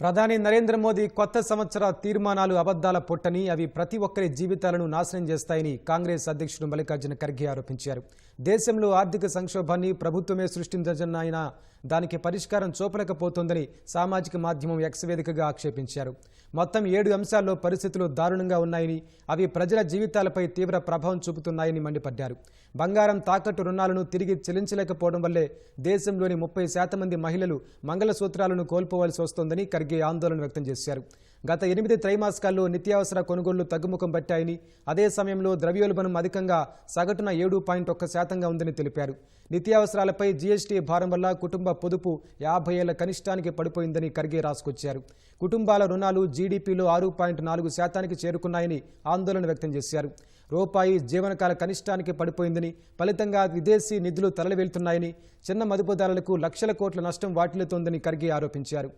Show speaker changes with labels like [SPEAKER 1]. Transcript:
[SPEAKER 1] ప్రధాని నరేంద్ర మోదీ కొత్త సంవత్సర తీర్మానాలు అబద్దాల పొట్టని అవి ప్రతి ఒక్కరి జీవితాలను నాశనం చేస్తాయని కాంగ్రెస్ అధ్యక్షుడు మల్లికార్జున ఖర్గే ఆరోపించారు. దేశంలో ఆర్థిక సంక్షోభాన్ని ప్రభుత్వమే సృష్టించజన్న ఆయన దానికి పరిష్కారం చూపలేకపోతోందని సామాజిక మాధ్యమం ఎక్స్ వేదికగా ఆక్షేపించారు. మొత్తం ఏడు అంశాల్లో పరిస్థితులు దారుణంగా ఉన్నాయని అవి ప్రజల జీవితాలపై తీవ్ర ప్రభావం చూపుతున్నాయని మండిపడ్డారు. బంగారం తాకట్టు రుణాలను తిరిగి చెల్లించలేకపోవడం వల్లే దేశంలోని ముప్పై శాతం మంది మహిళలు మంగళసూత్రాలను కోల్పోవాల్సి వస్తోందని ఖర్గే ఆందోళన వ్యక్తం చేశారు. గత ఎనిమిది త్రైమాసికాల్లో నిత్యావసర కొనుగోళ్ళు తగ్గుముఖం పట్టాయని అదే సమయంలో ద్రవ్యోల్బణం అధికంగా సగటున ఏడు పాయింట్ ఒక్క శాతంగా ఉందని తెలిపారు. నిత్యావసరాలపై జీఎస్టీ భారం వల్ల కుటుంబ పొదుపు యాభై ఏళ్ళ కనిష్టానికి పడిపోయిందని ఖర్గే రాసుకొచ్చారు. కుటుంబాల రుణాలు జీడీపీలో ఆరు పాయింట్ నాలుగు శాతానికి చేరుకున్నాయని ఆందోళన వ్యక్తం చేశారు. రూపాయి జీవనకాల కనిష్టానికి పడిపోయిందని ఫలితంగా విదేశీ నిధులు తరలి వెళ్తున్నాయని చిన్న మదుపుదారులకు లక్షల కోట్ల నష్టం వాటిల్లుతోందని ఖర్గే ఆరోపించారు.